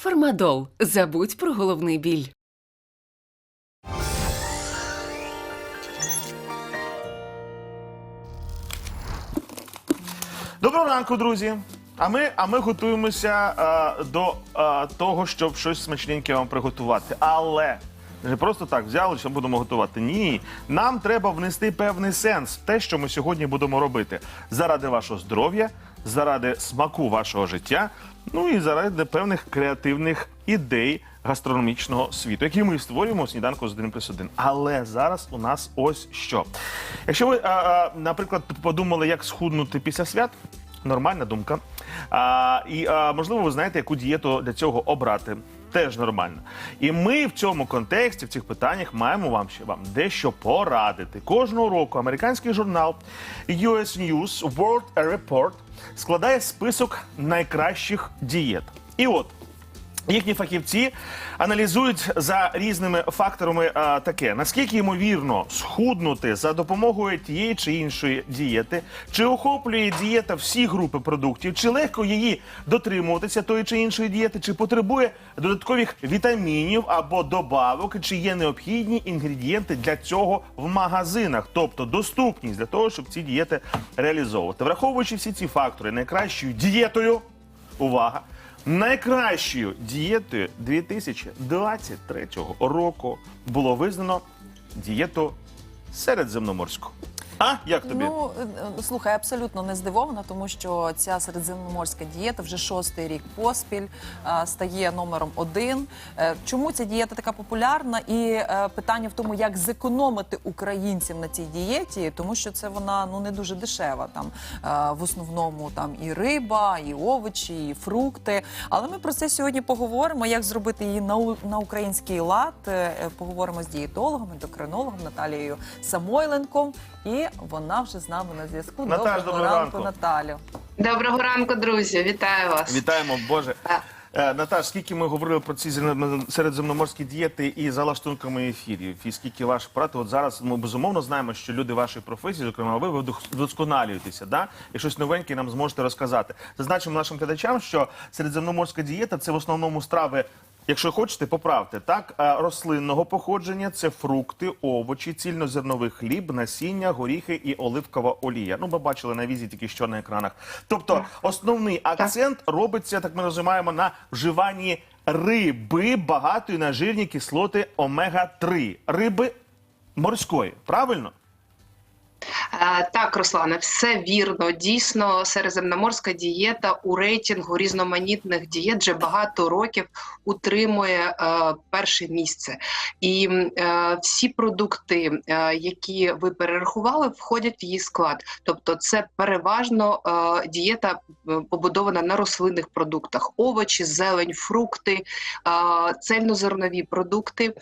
Фармадол. Забудь про головний біль. Доброго ранку, друзі. А ми, а ми готуємося е, до е, того, щоб щось смачненьке вам приготувати. Але не просто так взяли, що будемо готувати. Ні, нам треба внести певний сенс в те, що ми сьогодні будемо робити заради вашого здоров'я, заради смаку вашого життя, ну і заради певних креативних ідей гастрономічного світу, які ми створюємо сніданку з 1 плюс 1. Але зараз у нас ось що. Якщо ви, а, а, наприклад, подумали, як схуднути після свят, нормальна думка. А, і а, можливо, ви знаєте, яку дієту для цього обрати. Теж нормально. І ми в цьому контексті, в цих питаннях, маємо вам ще вам дещо порадити. Кожного року американський журнал US News World Report складає список найкращих дієт. І от Їхні фахівці аналізують за різними факторами а, таке: наскільки ймовірно схуднути за допомогою тієї чи іншої дієти, чи охоплює дієта всі групи продуктів, чи легко її дотримуватися тої чи іншої дієти, чи потребує додаткових вітамінів або добавок, чи є необхідні інгредієнти для цього в магазинах, тобто доступність для того, щоб ці дієти реалізовувати, враховуючи всі ці фактори, найкращою дієтою. Увага! Найкращою дієтою 2023 року було визнано дієту середземноморську. А як тобі? Ну е, слухай, абсолютно не здивована, тому що ця середземноморська дієта вже шостий рік поспіль е, стає номером один. Е, Чому ця дієта така популярна? І е, питання в тому, як зекономити українців на цій дієті, тому що це вона ну не дуже дешева. Там е, в основному там і риба, і овочі, і фрукти. Але ми про це сьогодні поговоримо. Як зробити її на, на український лад? Поговоримо з дієтологом, ендокринологом Наталією Самойленком. І вона вже з нами на зв'язку. Наташ, доброго ранку. Наталю. Доброго ранку, друзі! Вітаю вас! Вітаємо, Боже. Е, Наташ, скільки ми говорили про ці середземноморські дієти і за лаштунками ефірів, і скільки ваш брат, от зараз ми безумовно знаємо, що люди вашої професії, зокрема ви, ви вдосконалюєтеся, да? і щось новеньке нам зможете розказати. Зазначимо нашим глядачам, що середземноморська дієта це в основному страви. Якщо хочете, поправте так е, рослинного походження це фрукти, овочі, цільнозерновий хліб, насіння, горіхи і оливкова олія. Ну, ми бачили на візі тільки що на екранах. Тобто, основний акцент робиться, так ми розуміємо, на вживанні риби багатої на жирні кислоти омега 3 риби морської. Правильно? Е, Так, Руслане, все вірно. Дійсно, середземноморська дієта у рейтингу різноманітних дієт вже багато років утримує е, перше місце. І е, всі продукти, е, які ви перерахували, входять в її склад. Тобто, це переважно е, дієта е, побудована на рослинних продуктах: овочі, зелень, фрукти, цельнозернові продукти.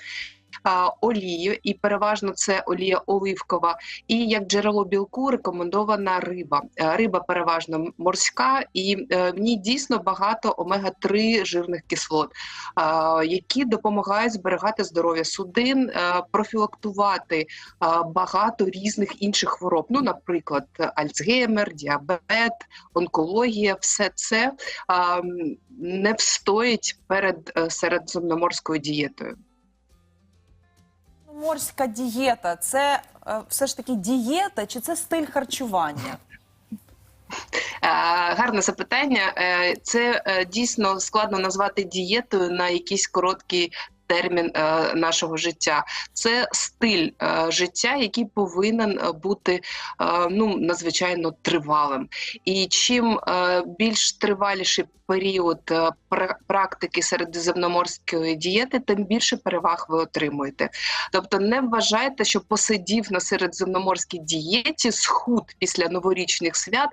Олію, і переважно це олія оливкова, і як джерело білку рекомендована риба. Е, Риба переважно морська, і е, в ній дійсно багато омега-3 жирних кислот, які допомагають зберігати здоров'я судин, е, профілактувати багато різних інших хвороб. Ну, наприклад, Альцгеймер, діабет, онкологія, все це не встоїть перед середземноморською дієтою. Морська дієта це е, все ж таки дієта чи це стиль харчування? Е, Гарне запитання. Е, Це дійсно складно назвати дієтою на якийсь короткий. Термін е, нашого життя це стиль е, життя, який повинен е, бути ну надзвичайно тривалим. І чим більш триваліший період практики середземноморської дієти, тим більше переваг ви отримуєте. Тобто, не вважайте, що посидів на середземноморській дієті, схуд після новорічних свят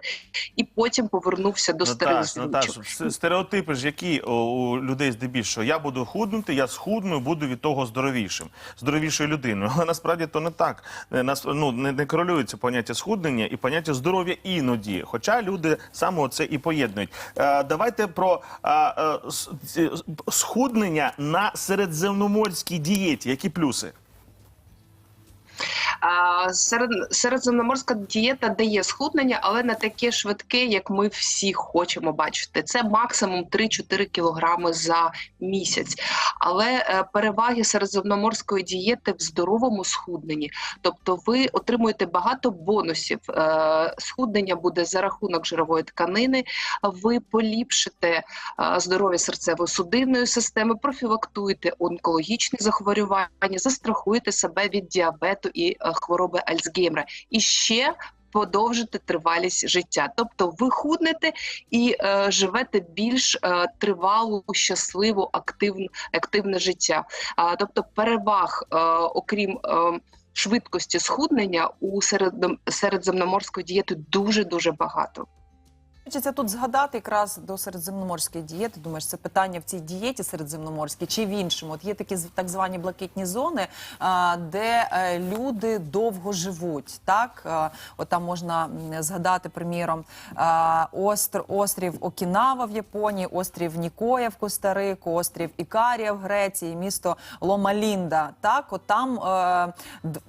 і потім повернувся до старих Наташ, Наташ, стереотипи ж які у, людей здебільшого. Я буду худнути, я схудну, буду від того здоровішим, здоровішою людиною. Але насправді то не так. Е, Нас ну не, не корелюється поняття схуднення і поняття здоров'я іноді. Хоча люди саме це і поєднують. Е, давайте про е, е, схуднення на середземноморській дієті. Які плюси? Серед, середземноморська дієта дає схуднення, але не таке швидке, як ми всі хочемо бачити. Це максимум 3-4 кілограми за місяць. Але е, переваги середземноморської дієти в здоровому схудненні. Тобто, ви отримуєте багато бонусів. Е, схуднення буде за рахунок жирової тканини. Ви поліпшите е, здоров'я серцево-судинної системи, профілактуєте онкологічні захворювання, застрахуєте себе від діабету і хвороби Альцгеймера. І ще подовжити тривалість життя, тобто ви худнете і е, живете більш е, тривалу, щасливу, активну, активне життя. А, тобто переваг, е, окрім е, швидкості схуднення, у середом середземноморської дієти дуже дуже багато. Хочеться тут згадати якраз до середземноморської дієти. Думаєш, це питання в цій дієті середземноморській чи в іншому? От є такі так звані блакитні зони, де е, люди довго живуть. Так, от там можна згадати, приміром, остр, острів Окінава в Японії, острів Нікоя в Коста-Рику, острів Ікарія в Греції, місто Ломалінда. Так, от там, е,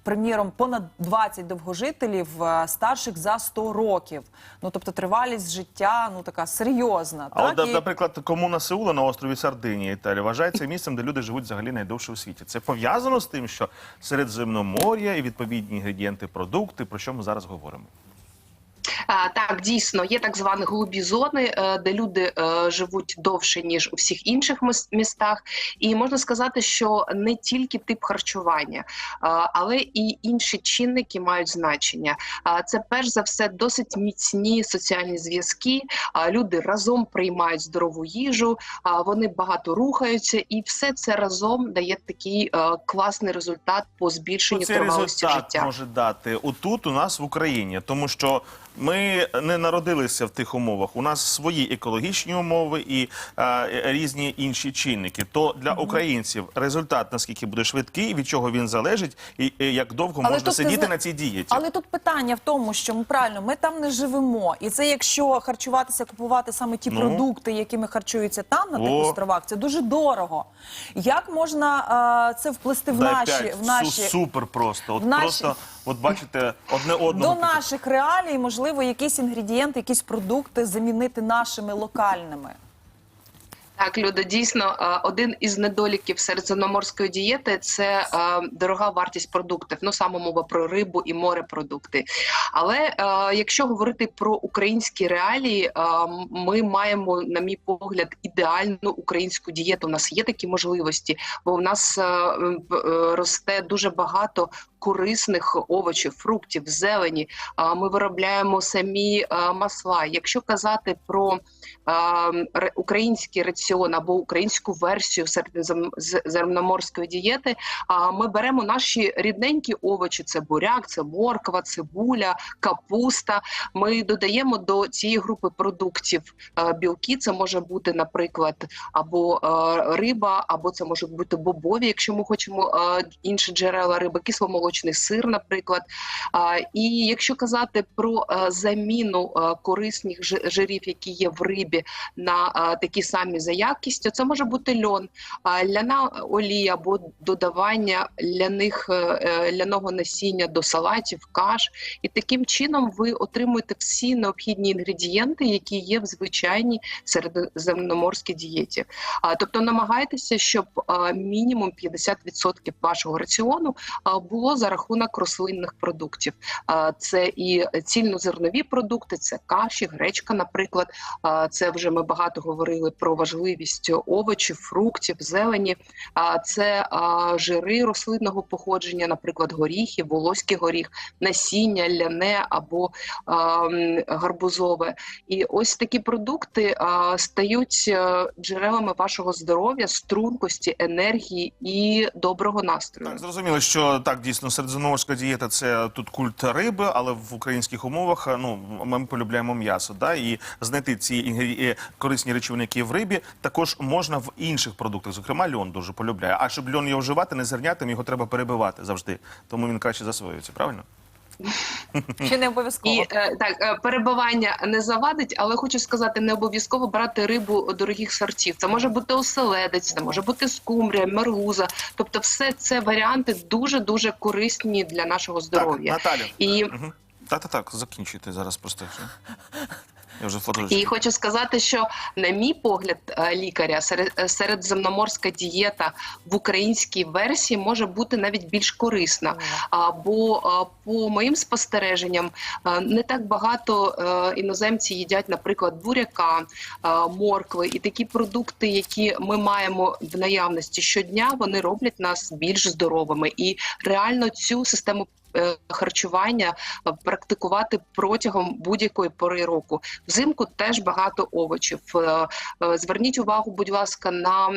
приміром, понад 20 довгожителів е, старших за 100 років. Ну тобто тривалість життя ну така серйозна. А так от, і... наприклад, комуна Сеула на острові Сардинія, Італія, вважається місцем, де люди живуть взагалі найдовше у світі. Це пов'язано з тим, що Середземномор'я і відповідні інгредієнти, продукти, про що ми зараз говоримо. Так, дійсно, є так звані голубі зони, е, де люди е, живуть довше ніж у всіх інших містах. І можна сказати, що не тільки тип харчування, е, але і інші чинники мають значення. Це перш за все досить міцні соціальні зв'язки. Люди разом приймають здорову їжу, вони багато рухаються, і все це разом дає такий класний результат по збільшенню тривалості життя. може дати отут у нас в Україні, тому що ми не народилися в тих умовах. У нас свої екологічні умови і е, різні інші чинники. То для українців результат наскільки буде швидкий, від чого він залежить, і, і як довго Але можна тут ти сидіти зна- на цій дієті. Але тут питання в тому, що ми правильно ми там не живемо, і це якщо харчуватися, купувати саме ті Ну. продукти, якими харчуються там на тих О. островах, це дуже дорого. Як можна е, це вплести в Дай наші п'ять. в наші Су- супер просто. От в наші- просто от бачите одне одного. до наших реалій, можливо, якісь інгредієнти, якісь продукти замінити нашими локальними? Так, люди, дійсно, е, один із недоліків середземноморської дієти це е, дорога вартість продуктів. Ну саме мова про рибу і морепродукти. Але е, якщо говорити про українські реалії, ми маємо, на мій погляд, ідеальну українську дієту. У нас є такі можливості, бо в нас росте дуже багато корисних овочів, фруктів, зелені. Ми виробляємо самі масла. Якщо казати про український раціон або українську версію середземноморської дієти, ми беремо наші рідненькі овочі: це буряк, це морква, цибуля, капуста. Ми додаємо до цієї групи продуктів білки. Це може бути, наприклад, або риба, або це може бути бобові, якщо ми хочемо інші джерела риби, кисломолочний сир, наприклад. І якщо казати про е, заміну е, корисних жирів, які є в рибі, на е, такі самі за якістю, це може бути льон, ляна олія або додавання ляних ляного насіння до салатів, каш. І таким чином ви отримуєте всі необхідні інгредієнти, які є в звичайній середземноморській дієті. Тобто намагайтеся, щоб мінімум 50% вашого раціону було за рахунок рослинних продуктів. Це і цільнозернові продукти, це каші, гречка, наприклад. Це вже ми багато говорили про важливість овочів, фруктів, зелені. Це жири рослинного походження, наприклад, горіхи, волоський горіх, насіння, ляне або гарбузове. І ось такі продукти стають е, джерелами вашого здоров'я, стрункості, енергії і доброго настрою. Так, зрозуміло, що так дійсно середземноморська дієта це тут культ риби, але в українських умовах е, ну ми полюбляємо м'ясо. Да? І знайти ці інгреді... е, корисні речовини, які в рибі, також можна в інших продуктах. Зокрема, льон дуже полюбляє. А щоб льон його вживати, не зернятим, його треба перебивати завжди. Тому він краще засвоюється, правильно? Чи не обов'язково? І е, так, е, перебування не завадить, але хочу сказати, не обов'язково брати рибу дорогих сортів. Це може бути оселедець, це може бути скумбрія, мергуза. Тобто, все це варіанти дуже дуже корисні для нашого Так, здоров'я. Наталю. І Угу. Так, так, так, закінчуйте зараз просто. Я вже. І хочу сказати, що на мій погляд е, лікаря серед- е, середземноморська дієта в українській версії може бути навіть більш корисна. Бо е, по моїм спостереженням не так багато іноземці їдять, наприклад, буряка, моркви і такі продукти, які ми маємо в наявності щодня, вони роблять нас більш здоровими і реально цю систему. Е, Харчування е, практикувати протягом будь-якої пори року. Взимку теж багато овочів. Е, Зверніть увагу, будь ласка, на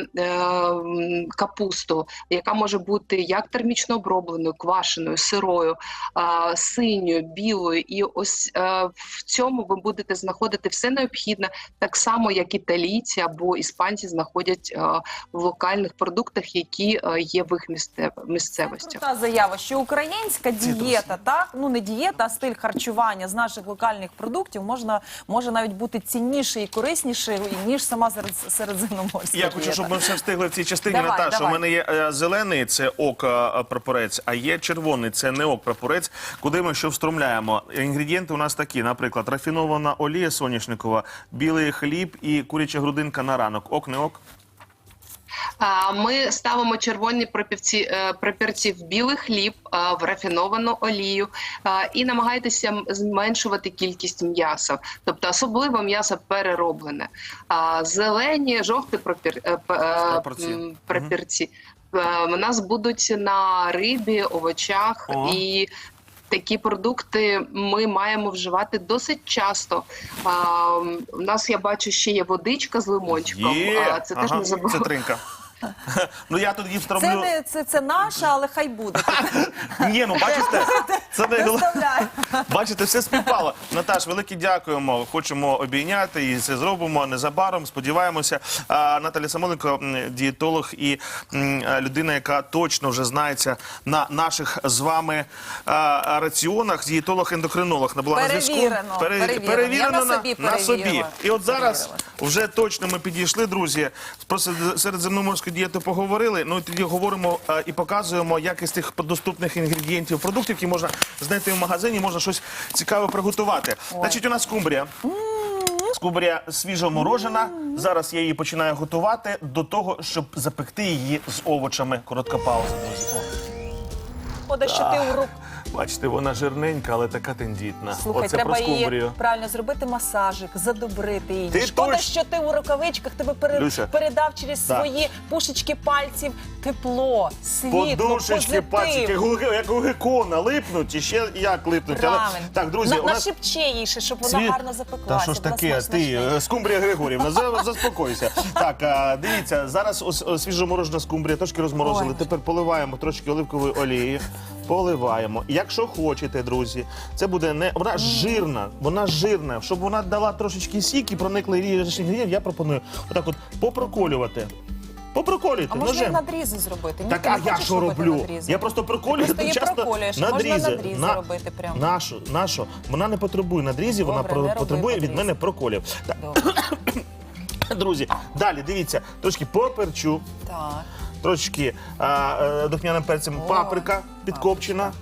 капусту, яка може бути як термічно обробленою, квашеною, сирою, синьою, білою. І ось в цьому ви будете знаходити все необхідне, так само як італійці або іспанці знаходять в локальних продуктах, які є в їх місцев- місцевостях. Крута заява, що українська дієта, так ну не дієта, а стиль харчування з наших локальних продуктів можна може навіть бути цінніший і корисніший ніж сама серед, середземноморська Я дієта. хочу, щоб ми все встигли в цій частині. Давай, Наташа, у мене є е, зелений, це ок е, прапорець, а є червоний, це не ок прапорець. Куди ми що встромляємо? Інгредієнти у нас такі, наприклад, рафінована олія соняшникова, білий хліб і куряча грудинка на ранок. Ок, не ок? Ми ставимо червоні пропівці, е, прапірці в білий хліб, в рафіновану олію і намагайтеся зменшувати кількість м'яса, тобто особливо м'ясо перероблене. Зелені, жовті пропір, е, п- е, Прапорці. м, прапірці е, у нас будуть на рибі, овочах О. і. Такі продукти ми маємо вживати досить часто. А, у нас я бачу ще є водичка з лимончиком. Є. А, це теж не забув. Це тринка. Ну я тоді Це встромлю. не це, це наше, але хай буде. Ні, ну бачите, це не. Представляю. Бачите, все співпало. Наташ, велике дякуємо. Хочемо обійняти і це зробимо незабаром. Сподіваємося. А, Наталя Самоленко, м, дієтолог і м, людина, яка точно вже знається на наших з вами а, раціонах. Дієтолог-ендокринолог не була на зв'язку. Перевірено, перевірено. Я на собі на собі. перевірила. І от зараз Перевірила. Вже точно ми підійшли, друзі. Про серед- середземноморську дієту поговорили. Ну і тоді говоримо е, і показуємо, як із тих доступних інгредієнтів продуктів, які можна знайти в магазині, можна щось цікаве приготувати. Значить, у нас скумбрія. Скумбрія свіжо морожена. Зараз я її починаю готувати до того, щоб запекти її з овочами. Коротка пауза. Шкода, що ти у рук. Бачите, вона жирненька, але така тендітна. Слухай, Оце треба про скумбрію. її правильно зробити масажик, задобрити її. Ти Шкода, точно- що ти у рукавичках тебе пере- Люся. передав через Так. свої пушечки пальців тепло, світло, Подушечки, позитив. пальчики, гуги- як у гекона липнуть, і ще як липнуть. Але- Правильно. Так, друзі, На, у нас... нашепче їй ще, щоб вона Світ- гарно запеклася. Та що ж була таке, ти, е, скумбрія Григорівна, за- заспокойся. Так, дивіться, зараз ось, ось свіжоморожена скумбрія, трошки розморозили. Ой. Тепер поливаємо трошки оливкової олії. Поливаємо. Якщо хочете, друзі, це буде не вона жирна, вона жирна. Щоб вона дала трошечки сік і проникли різні інгредієнти, я пропоную отак от попроколювати. Попроколюйте А можна і ножем. надрізи зробити? Ні, Так, ти не а я хочеш що робити роблю? надрізи? Я просто проколюю Просто її часто проколюєш, можна надрізи. надрізи На- робити прямо. Нашу, нашу. Вона не потребує надрізів, вона Добре, про- не роби потребує від мене проколів. Так, Добре. друзі, далі дивіться, трошки поперчу, Так. Трошки а, е, духмяним перцем паприка підкопчена.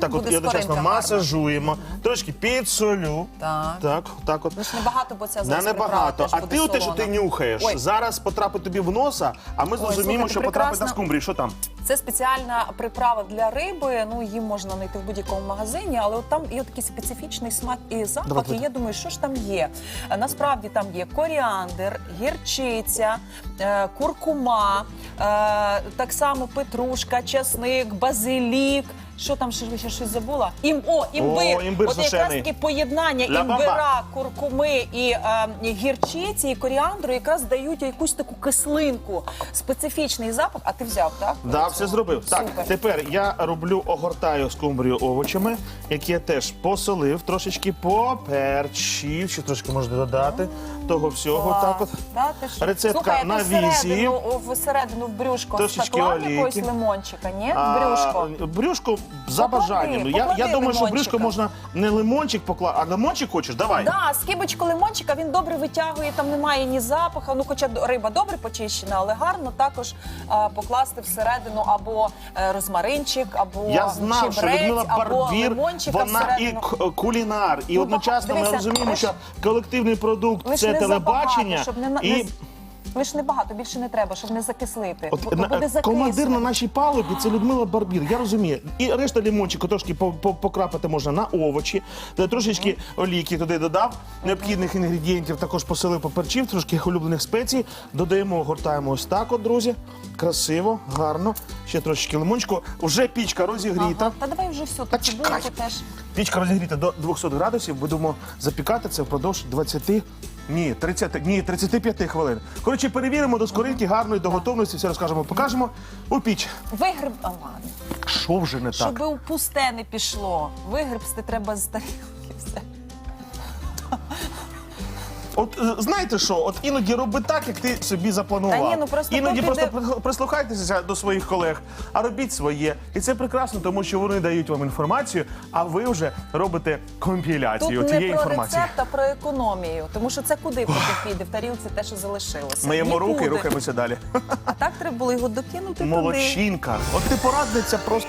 Так от буде одночасно скоринка гарна. масажуємо, трошки підсолю. Так. Так, так от. Ну ж небагато, бо ця зараз небагато. А ти оте, що ти нюхаєш, Ой. зараз потрапить тобі в носа, а ми зрозуміємо, слухайте, що потрапить на прекрасно. скумбрію. Що там? Це спеціальна приправа для риби. Ну її можна знайти в будь-якому магазині, але от там є такий специфічний смак і запах. Давайте. І я думаю, що ж там є. Е, Насправді там є коріандр, гірчиця, е, куркума, е, так само петрушка, часник, базилік. Що там ще ще щось забула? Ім, о, імбир. О, імбир От якраз сушений. таки поєднання Ля бамба. імбира, куркуми і е, гірчиці, і коріандру якраз дають якусь таку кислинку, специфічний запах. А ти взяв, так? Да, все зробив. Так, Супер. тепер я роблю, огортаю скумбрію овочами, які я теж посолив, трошечки поперчив, ще трошки можна додати. Того всього. Клас. Так от. Ти що? Рецептка Слухай, на ти візі. всередину, о, всередину в брюшко Трошечки поклав олійки. якогось лимончика, ні? В А, брюшко. брюшко за Поклади, бажанням. Я, я поклади думаю, що в брюшко можна не лимончик покласти, а лимончик хочеш? Давай. Да, скибочку лимончика він добре витягує, там немає ні запаху. Ну, хоча д- риба добре почищена, але гарно також а, покласти всередину або е, розмаринчик, або Я знав, що чебрець, Людмила або Барбір, лимончика вона і всередину. к- кулінар, і Ну, одночасно дивися, ми розуміємо, що колективний продукт це не телебачення. забагато, щоб не, і не, лиш небагато, більше не треба, щоб не закислити. От, Бо на- буде командир на нашій палубі це Людмила Барбір. Я розумію. І решта лимончику трошки по- по- покрапати можна на овочі. Трошечки олійки туди додав. Необхідних інгредієнтів також посилив, поперчив, трошки улюблених спецій. Додаємо, огортаємо ось так, от, друзі. Красиво, гарно. Ще трошечки лимончику. Уже пічка розігріта. Ага. Та давай вже все, Та тут цибульку теж. Пічка розігріта до 200 градусів. Будемо запікати це впродовж 20, ні, 30, ні, 35 хвилин. Коротше, перевіримо до скоринки гарної, до готовності, все розкажемо, покажемо у піч. Вигреб, а ладно. Що вже не так? Щоб у пусте не пішло. Вигребсти треба з тарілки. Все. От е, знаєте що? От іноді роби так, як ти собі запланував. Та ні, ну просто іноді поки просто при- прислухайтеся до своїх колег, а робіть своє. І це прекрасно, тому що вони дають вам інформацію, а ви вже робите компіляцію Тут цієї не про інформації. рецепт, а про економію. Тому що це куди потім піде в тарілці те, що залишилося. Миємо руки і Нікуди. рухаємося далі. А так треба було його докинути туди. Молодчинка. От ти порадниця просто.